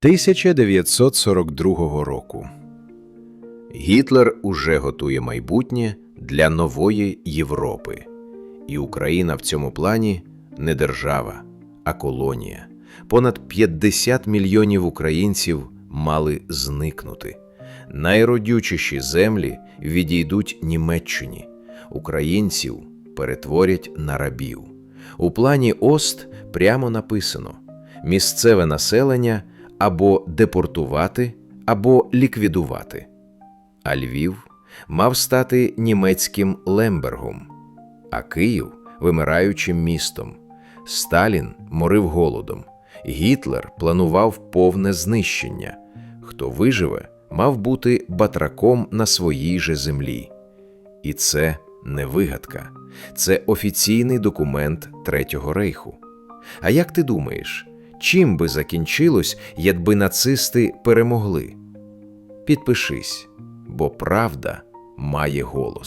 1942 року. Гітлер уже готує майбутнє для нової Європи. І Україна в цьому плані не держава, а колонія. Понад 50 мільйонів українців мали зникнути. Найродючіші землі відійдуть Німеччині. Українців перетворять на рабів. У плані ОСТ прямо написано: місцеве населення або депортувати, або ліквідувати. А Львів мав стати німецьким Лембергом, а Київ вимираючим містом. Сталін морив голодом. Гітлер планував повне знищення. Хто виживе, мав бути батраком на своїй же землі. І це не вигадка, це офіційний документ Третього рейху. А як ти думаєш, чим би закінчилось, якби нацисти перемогли? Підпишись, бо правда має голос.